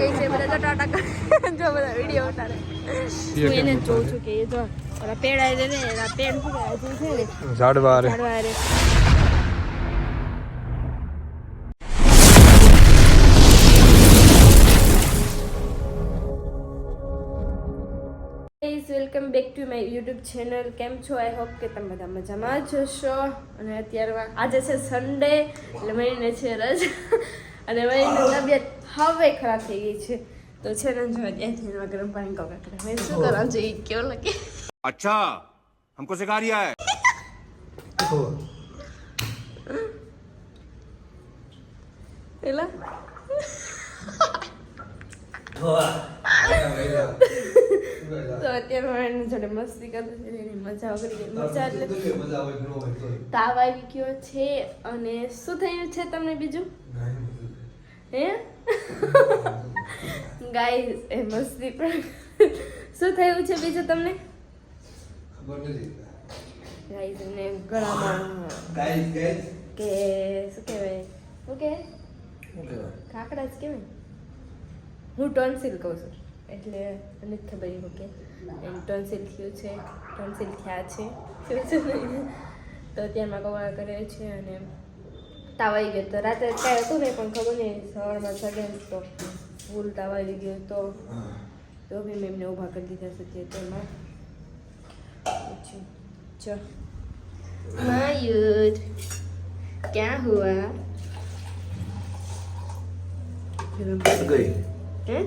ગઈ છે બધા ટાટા કરે. જો બધા વીડિયો ઉતારે. હું એને જોઉં છું કે એ જો ઓલા પેડા રે ને એના પેડ શું છે ને ઝાડવા રે ઝાડવા રે welcome back to my YouTube channel કેમ છો? આઈ હોપ કે તમે બધા મજામાં જ હશો. અને અત્યારે આજે છે સન્ડે એટલે મહિને છે રજા. અને મહિને તબિયત હવે ખરાબ થઈ ગઈ છે તો છે ને જો ત્યાંથી એમાં ગરમ પાણી કોકા કરે હવે શું કરવાનું છે એ કેવો લાગે अच्छा हमको सिखा रिया है પેલા તો અત્યારે હું એની જોડે મસ્તી કરતી હતી એની મજા વગર ગઈ મજા એટલે તાવ આવી ગયો છે અને શું થયું છે તમને બીજું હે? ગાઈસ એ મસ્તી પણ શું થયું છે બીજું તમને? ગાઈસ એને ગળામાં કે શું કહેવાય? ઓકે કાકડા જ કહેવાય. હું ટોન્સિલ કહું છું. એટલે મને જ ખબર એવું કે. એમ ટોન્સિલ થયું છે ટોન્સિલ થયા છે. ને. તો ત્યાંમાં કવા કરે છે અને તાવ આવી ગયો તો રાતે કાંઈ હતું નહીં પણ ખબર નહીં સવારમાં ચડે તો ફૂલ તાવ આવી ગયો તો. તો બી મેં એમને ઊભા કરી દીધા છે તેમાં. ચો માયુર ક્યાં હુઆ? ગઈ. હે?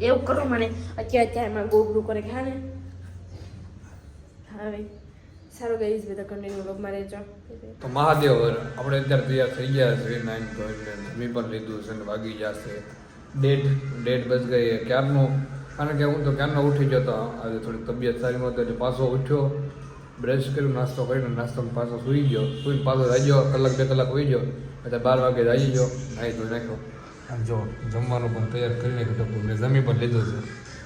એવું કરો મને. અત્યારે અત્યારમાં ગોબરું કરે ખા ને? હવે સારું ગઈશ બધા કન્ટિન્યુ લોગમાં રહેજો. તો મહાદેવ હર આપણે અત્યારે તૈયાર થઈ ગયા છે નાઇન પોઈન્ટ મેં પણ લીધું છે ને વાગી જશે. ડેટ ડેટ બસ ગઈ. ક્યારનો? કારણ કે હું તો ક્યારનો ઉઠી જતો આજે થોડી તબિયત સારી નહોતી એટલે પાછો ઉઠ્યો બ્રશ કર્યું નાસ્તો કરીને નાસ્તો પાછો સૂઈ ગયો. સૂઈને પાછો રાખ્યો કલાક બે કલાક હોઈ ગયો એટલે બાર વાગે રાજી ગયો નાહી ધોઈ નાખ્યો. અને જો જમવાનું પણ તૈયાર કરીને ટપુ મેં જમી પણ લીધું છે.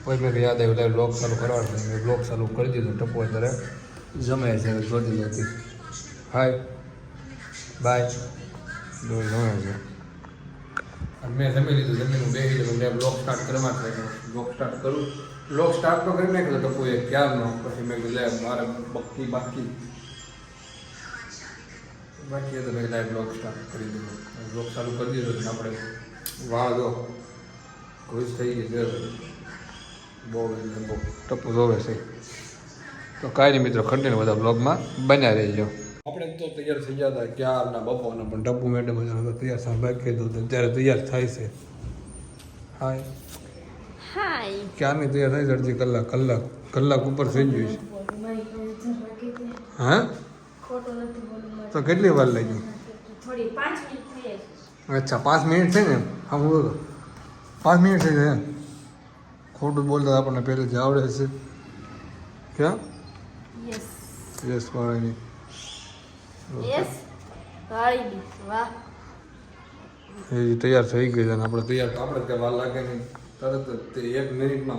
કોઈ મેં યાદ આવ્યું લાઈવ બ્લોગ ચાલુ કરવાનું મેં બ્લોગ ચાલુ કરી દીધું ટપુ અત્યારે જમે છે જોતી જોતી હાય બાય ડોલ જમે છે. મેં જમી લીધું જમીનું બે લીધું મેં બ્લોક સ્ટાર્ટ કરવા માટે બ્લોક સ્ટાર્ટ કરું. બ્લોક સ્ટાર્ટ તો કરી નાખ્યો ટપુએ ક્યારનો પછી મેં કીધું લે મારે બક્કી બાકી. બાકી તો મેં લાઈવ બ્લોક સ્ટાર્ટ કરી દીધો બ્લોક ચાલુ કરી દીધો આપણે વાળ દો. ખુશ થઈ ગઈ છે. બહુ બહુ ટપુ જોવે છે. તો કાંઈ નહીં મિત્રો કન્ટિન્યુ બધા બ્લોગમાં બન્યા રહેજો. આપણે તો તૈયાર થઈ ગયા હતા ક્યારના બપોરના પણ ટપુ મેડમ બધા તૈયાર બાકી કીધું તો અત્યારે તૈયાર થાય છે. હાય. હાય. ક્યારની તૈયાર થાય છે અડધી કલાક? કલાક કલાક ઉપર થઈ ગયું છે. હા? ખોટું નથી બોલું તો કેટલી વાર લાગી થોડી પાંચ મિનિટ થઈ જાય અચ્છા પાંચ મિનિટ છે ને હા હું બોલો પાંચ મિનિટ થઈ જાય એમ? ખોટું બોલતા આપણને પહેલેથી આવડે છે. ક્યાં? યસ વાળાની યસ વાળી વાહ. એ તૈયાર થઈ ગઈ છે અને આપણે તૈયાર આપણે કે વાર લાગે નહીં. તરત જ તે એક મિનિટમાં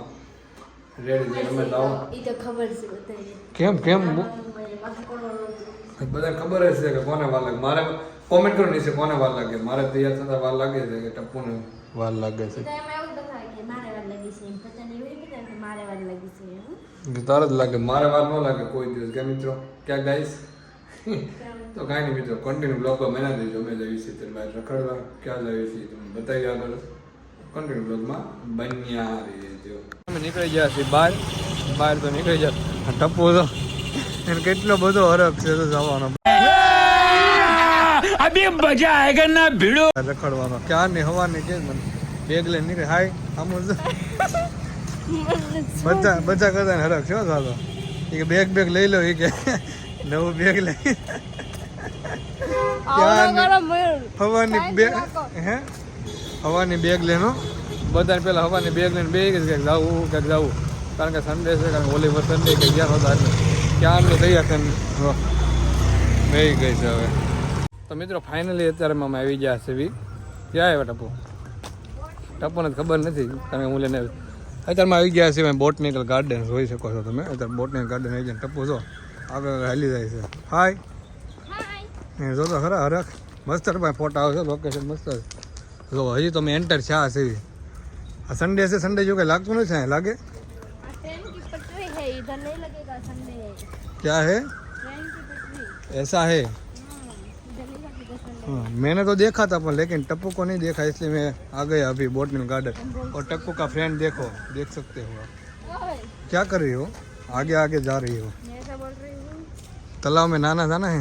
રેડી થઈ અમે લાવો એ તો ખબર છે બધાને. કેમ કેમ? બો- માથું બધાને ખબર જ છે કે કોને વાર લાગે. મારે કોમેન્ટ કરો નહીં છે કોને વાર લાગે. મારે તૈયાર થતા વાર લાગે છે કે ટપ્પુને વાર લાગે છે. તો એમાં એવું બતાવે કે મારે વાર લાગી છે. મારે વાર લાગી તારે જ લાગે મારે વાર ન લાગે કોઈ દિવસ. કે મિત્રો ક્યાં ગાઈશ તો કાંઈ નહીં મિત્રો કન્ટિન્યુ બ્લોગમાં મહિના દેજો. અમે જઈએ છીએ ત્યારે બહાર રખડવા. ક્યાં જઈએ છીએ તમે બતાવી આગળ. કન્ટિન્યુ બ્લોગમાં બન્યા રહેજો. અમે નીકળી ગયા છીએ બહાર. બહાર તો નીકળી જાય ટપ્પો તો. એને કેટલો બધો હરખ છે તો જવાનો. અભી મજા આયેગા ના ભીડો. રખડવાનો. ક્યાં ને હવાની કે મને? બેગ લઈને નીકળે. હાય આમ બધા બધા કરતા હરખ છે હો એ કે બેગ બેગ લઈ લો એ કે નવું બેગ લઈ હવાની બેગ હે? હવાની બેગ લેનો. બધાને પેલા હવાની બેગ લઈને બે કે જવું ક્યાંક જવું. કારણ કે સન્ડે છે કારણ કે ઓલી સન્ડે કે ગયા હતા ક્યાં તો તૈયાર થઈને બે ગઈ છે હવે. તો મિત્રો ફાઇનલી અત્યારે અમે આવી ગયા છે બી ક્યાં આવ્યા ટપુ? ટપુને ખબર નથી તમે હું લઈને. અત્યારમાં આવી ગયા છે બોટનિકલ ગાર્ડન જોઈ શકો છો તમે અત્યારે બોટનિકલ ગાર્ડન આવી જાય ટપુ જો આગળ હાલી જાય છે હાય એ જો તો ખરા હરખ મસ્ત ભાઈ ફોટા આવશે લોકેશન મસ્ત છે જો હજી તો મેં એન્ટર છે આ સીવી આ સન્ડે છે સન્ડે જો કઈ લાગતું નથી અહીંયા લાગે ट्रेन की पटरी है इधर नहीं लगेगा संडे क्या है ट्रेन की पटरी ऐसा है हाँ, मैंने तो देखा था पर लेकिन टप्पू को नहीं देखा इसलिए मैं आ गया अभी बोटनिल गार्डन और टप्पू का फ्रेंड देखो देख सकते हो आप ओए, क्या कर रही हो आगे आगे जा रही हो मैं ऐसा बोल रही हूँ तालाब में नाना था ना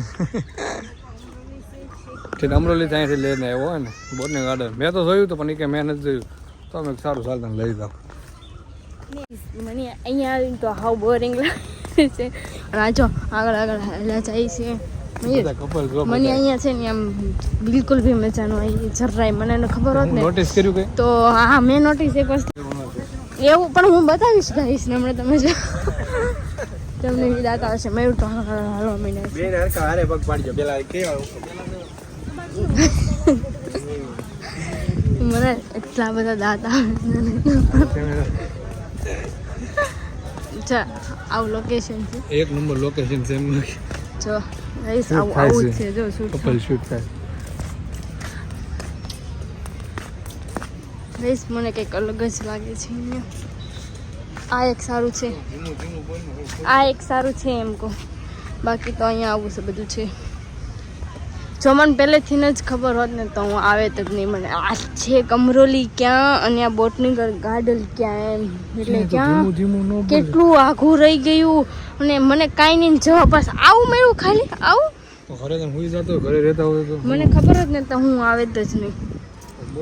ઠીક અમરોલી ત્યાંથી લઈને આવ્યો હોય ને બોટની ગાર્ડન મેં તો જોયું તો પણ એ કે મેં નથી જોયું તો અમે સારું ચાલતા લઈ જાઓ મને અહીંયા આવીને તો હાવ બોરિંગ લાગે છે અને આ જો આગળ આગળ હાલ્યા જાય છે મને અહીંયા છે ને આમ બિલકુલ બી મજાનું અહીં આવી જરાય મને એને ખબર હોત ને. નોટિસ કર્યું કે તો હા મેં નોટિસ એક વસ્તુ એવું પણ હું બતાવીશ ગાઈશ ને હમણાં તમે જો. તમને વિદાત આવશે. મયુર તો હાલો મહિને બેન હરખા હારે પગ પાડજો. પેલા કે મને એટલા બધા દાંત આવે આવું લોકેશન છે. એક નંબર લોકેશન છે એમ જો. ગાઈસ આવું આવું છે? જો શૂટ કપલ શૂટ થાય ગાઈસ મને કંઈક અલગ જ લાગે છે આ એક સારું છે. આ એક સારું છે એમ કહો. બાકી તો અહીંયા આવું છે બધું છે. જો મને પહેલેથી જ ખબર હોત ને તો હું આવે જ નહીં. મને આ છે કમરોલી ક્યાં અને આ બોટની ગાર્ડન ક્યાં એમ. એટલે ક્યાં કેટલું આઘું રહી ગયું અને મને કાંઈ નહીં જવા બસ આવું મળ્યું ખાલી આવું? ઘરે તો જતો ઘરે રહેતા હોય તો. મને ખબર જ ને તો હું આવે જ નહીં.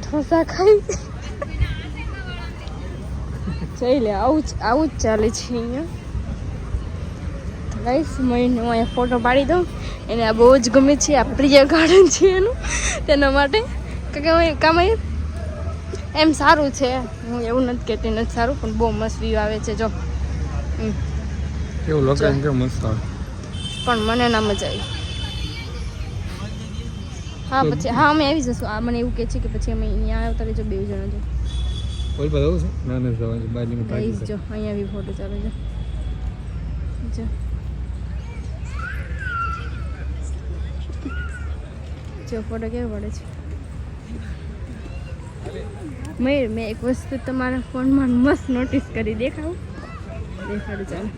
ઠોસા ખાઈ. જઈ લે આવું જ આવું જ ચાલે છે અહીંયા. ગાઈસ મહિને હું અહીંયા ફોટો પાડી દઉં. એને આ બહુ જ ગમે છે આ પ્રિય ગાર્ડન છે એનું. તેના માટે. કે કે કામ એમ સારું છે. હું એવું નથી કહેતી નથી સારું પણ બહુ મસ્ત વ્યૂ આવે છે જો. કેવું લોકેશન કેવું મસ્ત આવે? પણ મને ના મજા આવી. હા પછી હા અમે આવી જશું. આ મને એવું કહે છે કે પછી અમે અહીંયા આવતા રહેજો બે જણા જો. કોઈ પર આવું છે ના નથી જવાનું છે બાજુમાં જો અહીંયા બી ફોટો ચાલે છે જો જો ફોટો કેવો પડે છે મેં મેં એક વસ્તુ તમારા ફોનમાં મસ્ત નોટિસ કરી દેખાવું દેખાડું ચાલો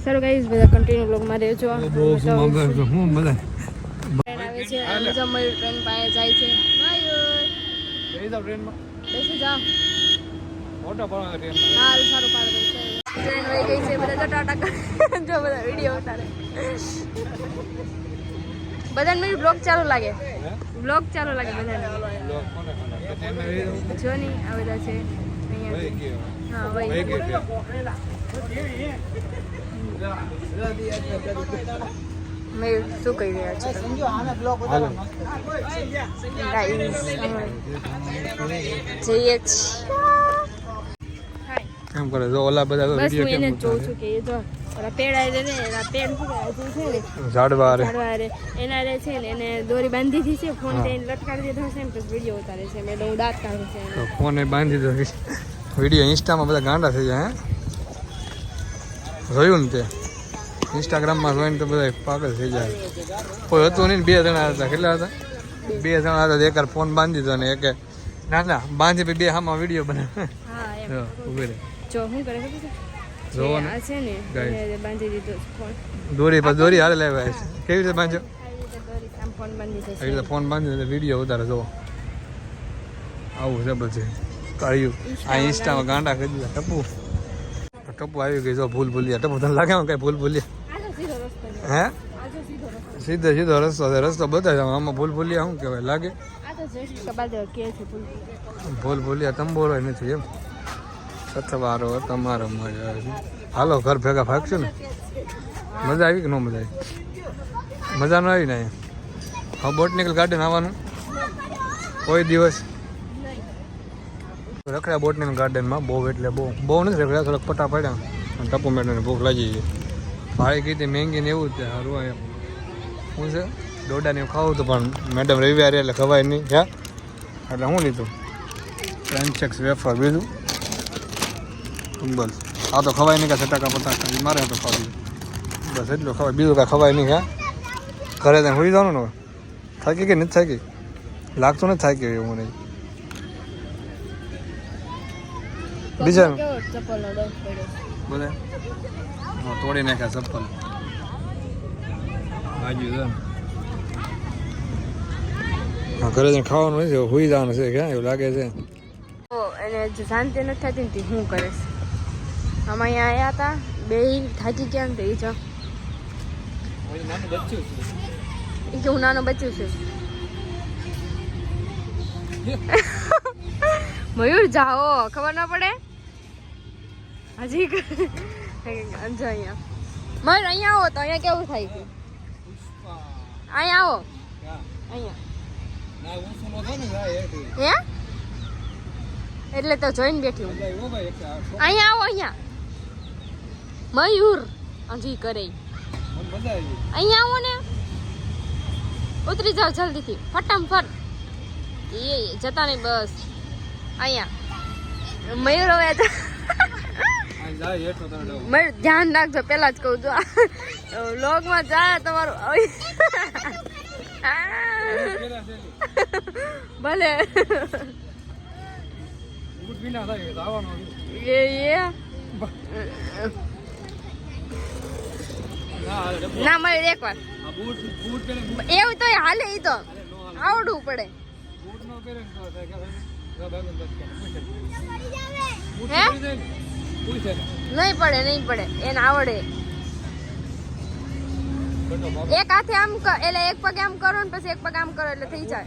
સારું ગાઈઝ બધા કન્ટિન્યુ બ્લોગમાં રહેજો બહુ હું બધા આવે છે મયુર ટ્રેન પાસે જાય છે મયુર બેસી જાઓ બેસી જાઓ મોટા હાલ સારું પાડે ટ્રેન વહી ગઈ છે બધા ટાટા જો બધા વીડિયો ઉતારે. બધાને મારી બ્લોગ ચાલુ લાગે. બ્લોગ ચાલુ લાગે બધાને. જો નહીં આ બધા છે હા વહી ગયો શું કહી રહ્યા છે? જઈએ છીએ કેમ કરે. જો ઓલા બધા તો વીડિયો કેમ જોઉં છું કે એ જો ઓલા પેડા રે ને એના પેડ શું છે ને ઝાડવા રે ઝાડવા રે એના રે છે ને એને દોરી બાંધી દીધી છે ફોન તેને લટકાવી દીધો છે ને તો વિડિયો ઉતારે છે. મેં હું દાંત કાઢું છે તો ફોને બાંધી દો વીડિયો ઇન્સ્ટામાં બધા ગાંડા થઈ જાય હે? જોયું ને તે? ઇન્સ્ટાગ્રામમાં જોઈને તો બધા પાગલ થઈ જાય કોઈ હતું નહીં ને બે જણા હતા. કેટલા હતા? બે જણા હતા. તો એકાર ફોન બાંધી દીધો ને એકે ના ના બાંધી પછી બે હામાં વીડિયો બનાવે. હા ઊભી રહે. જો શું કરે ખબર છે? જોવો આ છે ને બાંધી દીધો ફોન દોરી પર દોરી હારે છે. કેવી રીતે રીતે ફોન બાંધી દીધો એવી ફોન બાંધી વીડિયો ઉતારે જો આવું છે પછી આ ઇન્સ્ટામાં ગાંડા કરી દીધા ટપુ. ટપુ આવી ગઈ જો ભૂલ ભૂલ્યા ટપુ તને લાગે કઈ ભૂલ ભૂલ્યા સીધો હે? સીધો રસ્તો સીધો રસ્તો છે. રસ્તો બતાવે આમાં ભૂલ ભૂલિયા શું કહેવાય? લાગે? છે ભૂલ ભૂલિયા ભૂલ્યા નથી એમ. સથવારો તમારો મજા આવે હાલો, ઘર ભેગા ભાગશું ને? મજા આવી કે ન મજા આવી? મજા ન આવી ને હા બોટનિકલ ગાર્ડન આવવાનું કોઈ દિવસ? રખડ્યા બોટનિકલ ગાર્ડનમાં બહુ એટલે બહુ બહુ નથી રખડ્યા, થોડાક પટા પડ્યા. અને ટપુ મેડમને ભૂખ લાગી ગઈ. ભાડે કીધી મેંગી ને એવું જ સારું એમ. શું છે? દોડાને એવું ખાવું હતું, પણ મેડમ રવિવારે એટલે ખવાય નહીં. હે? એટલે હું લીધું. ફ્રેન્ચેક્સ વેફર બીજું બસ. આ તો ખવાય નહીં કે સટાકા પટાકા મારે તો ખાવી બસ એટલું ખવાય. બીજું કાંઈ ખવાય નહીં હા? ઘરે ત્યાં હોઈ જવાનું ને થાકી કે નથી થાકી લાગતું નથી થાકી એવું મને. બીજા? બોલે? હા, તોડી નાખ્યા ચપ્પલ. ઘરે જઈને ખાવાનું હોય છે હોઈ જવાનું છે ક્યાં? એવું લાગે છે. એને શાંતિ નથી થતી ને હું કરીશ? અમે અહીંયા આવ્યા હતા. બે થાકી ગયા ને એ જો ઈ કે હું નાનું બચ્યું છું. મયુર જાઓ. ખબર ના પડે? હજી અંજો અહીંયા. મયુર અહીંયા આવો તો. અહીંયા કેવું થાય છે? અહીંયા આવો. અહીંયા. એટલે તો જોઈને બેઠી હું. અહીંયા આવો અહીંયા. મયુર. હજી કરે. અહીંયા આવો ને. ઉતરી જાઓ જલ્દીથી. ફટાફટ એ જતા નહીં બસ. અહીંયા. મયુર હવે મયુર ધ્યાન રાખજો પેલા જ કહું છું. લોગમાં જાય તમારું ભલે. એ એ ના, મળે એક વાર એવું તો હાલે ઈ તો. આવડવું પડે. નહીં પડે નહીં પડે. એને આવડે. એક હાથે આમ એટલે એક પગ આમ કરો ને પછી એક પગ આમ કરો એટલે થઈ જાય.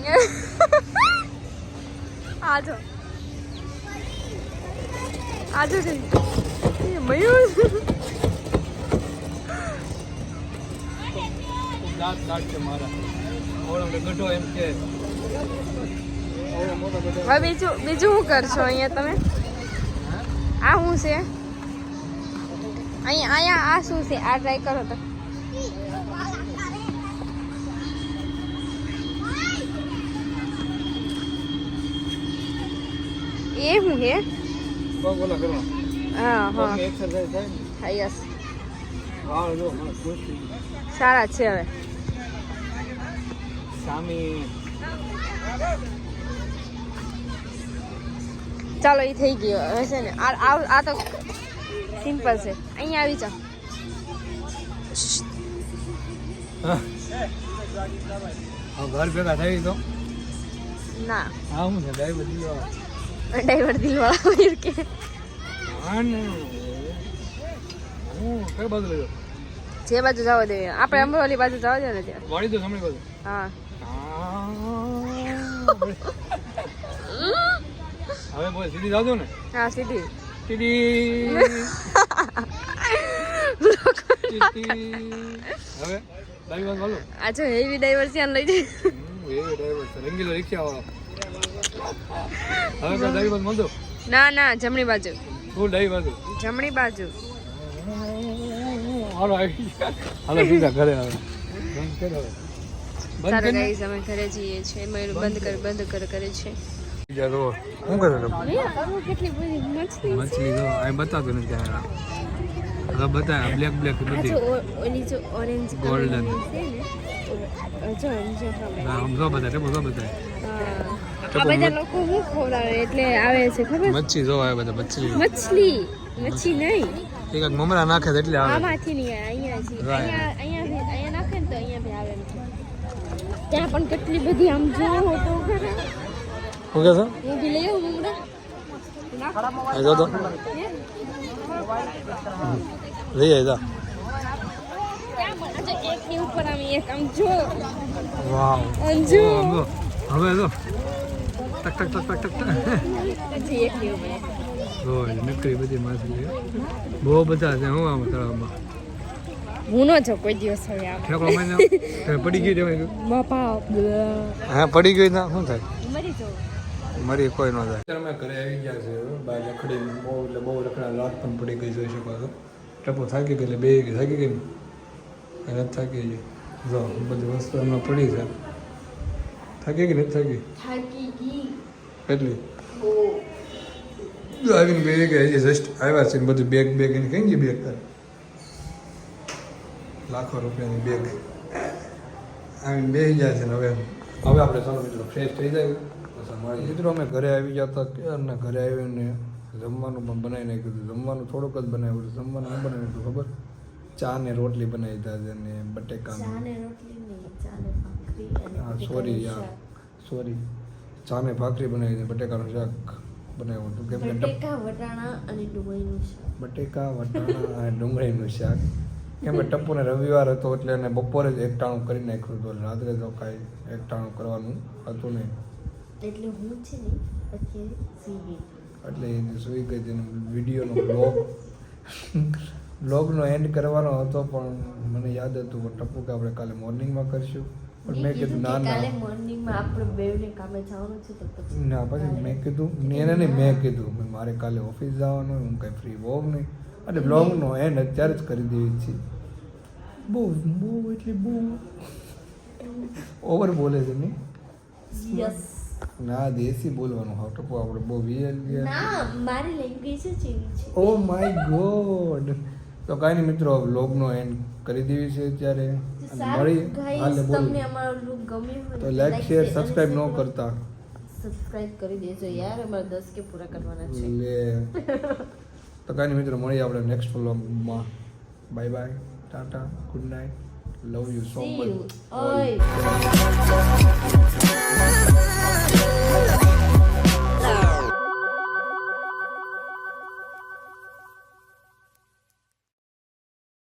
આજો આજો એ મયુર મારા બીજું બીજું શું કરશો અહીંયા તમે? આ શું છે? અહીંયા અહીંયા આ શું છે? આ ટ્રાય કરો તો. એ શું છે? પગ ઓલા કરવા હા હા. એક્સરસાઇઝ થાય હા. યસ હા જો. સારા છે હવે. સામી. ચાલો એ થઈ ગયો. હવે છે ને આ આ તો સિમ્પલ છે. અહીંયા આવી જાઓ. હા. ઘર ભેગા થઈ તો? ના. હા હું છે ડાઈ બધી ડ્રાઈવર દિલવાળા કે. જે બાજુ જવા દે. આપણે અમરોલી બાજુ જવા દે ને ત્યાં. વાળી બાજુ. હા. હવે બોલ સીધી જાજો ને. હા સીધી. ટીટી. હવે આ જો હેવી ડ્રાઈવર છે લઈ જઈ રંગીલો રિક્ષા વાળો હવે ના ના જમણી બાજુ. તું ડાઈ બાજુ. જમણી બાજુ. હાલો ઘરે આવે. બંધ કર હવે. બંધ સારા કરી? અમે ઘરે જઈએ છીએ. મયુર બંધ કર બંધ કર કરે છે. બીજા તો શું કરે કેટલી બધી મસ્તી મછલી તો અહીં બતાવતું નથી આ. હવે બતાવે બ્લેક બ્લેક બધી. ઓલી જો ઓરેન્જ Golden. છે ને જો જો. હા, બધા બધા. હા. આ બધા લોકો શું ખવડાવે એટલે આવે છે ખબર? મચ્છી જો આવે બધા મચ્છી. મછલી મચ્છી નહીં. એક મમરા નાખે એટલે આવે. આમાંથી નહીં અહીંયા છે. અહીંયા અહીંયા અહીંયા નાખે ને તો અહીંયા આવે. ત્યાં પણ કેટલી બધી આમ જો તો ખરા. શું કે છે? હું બી લઈ આવું મમરા. જો તો. લઈ આવી જા. ત્યાં પણ ઉપર આમ એક આમ જો વાવ આમ જો આમ જો. હવે જો. ટક ટક ટક ટક ટક. જો નકરી બધી માછલી બહુ બધા છે હું આમ તળાવમાં. હું ન જો કોઈ દિવસ હવે આમ? ઠેકડો મને પડી ગઈ જમાઈ બાપા હા પડી ગઈ ના શું થાય? મરી જો મરી કોઈ ન થાય અમે ઘરે આવી ગયા છે બાય લખડી બહુ એટલે બહુ લખડા રાત પણ પડી ગઈ જોઈ શકો છો? ટપો થાકી ગઈ એટલે બે થાકી ગઈ ને એને થાકી ગઈ જો બધી વસ્તુ એમાં પડી છે. થાકી ગઈ નથી થાકી? થાકી ગઈ. કેટલી આવીને બે કે હજી જસ્ટ આવ્યા છે ને બધું બેગ બેગ એને કઈ ગઈ બેગ તારે લાખો રૂપિયાની બેગ આવીને બે જાય છે ને હવે હવે આપણે ચાલો મિત્રો ફ્રેશ થઈ જાય. મિત્રો અમે ઘરે આવી ગયા હતા ક્યારના ઘરે આવીને જમવાનું પણ બનાવી નાખ્યું હતું. જમવાનું થોડુંક જ બનાવ્યું હતું. જમવાનું શું બનાવ્યું હતું ખબર? ચા ને રોટલી બનાવી દીધા છે ને બટેકાનું. ચાને રોટલી નહીં ચાને ભાખરી અને હા સોરી યાર. સોરી. ચાને ભાખરી બનાવી હતી બટેકાનું શાક બનાવ્યું હતું. કેમ કે બટેકા વટાણા અને ડુંગળીનું શાક. બટેકા વટાણા અને ડુંગળીનું શાક. કેમ કે ટપ્પુને રવિવાર હતો એટલે એને બપોરે જ એકટાણું કરી નાખ્યું હતું. રાત્રે તો કાંઈ એકટાણું કરવાનું હતું નહીં. એટલે હું છે ને અત્યારે એટલે એને સુઈ ગઈ તેને વિડીયોનો બ્લોગ બ્લોગનો એન્ડ કરવાનો હતો પણ મને યાદ હતું ટપ્પુ કે આપણે કાલે મોર્નિંગમાં કરશું. પણ મેં કીધું ના કાલે મોર્નિંગમાં આપણે બેવને કામે જવાનું છે તો પછી ના પછી મેં કીધું એને નહીં મેં કીધું મારે કાલે ઓફિસ જવાનું હું કંઈ ફ્રી હોવ નહીં. અને બ્લોગનો એન્ડ અત્યારે જ કરી દેવી છે બહુ બહુ એટલે બહુ ઓવર બોલે છે નહીં? યસ ના દેશી બોલવાનું હા ટપુ આપણે બહુ વીએલ ના મારી લેંગ્વેજ જ એવી છે. ઓ માય ગોડ તો કાંઈ નહીં મિત્રો વ્લોગનો એન્ડ કરી દેવી છે ત્યારે મળી હાલે બોલ. તો લાઈક શેર સબસ્ક્રાઇબ ન કરતા. સબસ્ક્રાઇબ કરી દેજો યાર અમારે દસ કે પૂરા કરવાના છે. લે. તો કાંઈ મિત્રો મળીએ આપણે નેક્સ્ટ વ્લોગમાં bye bye tata good night love you you. ઓય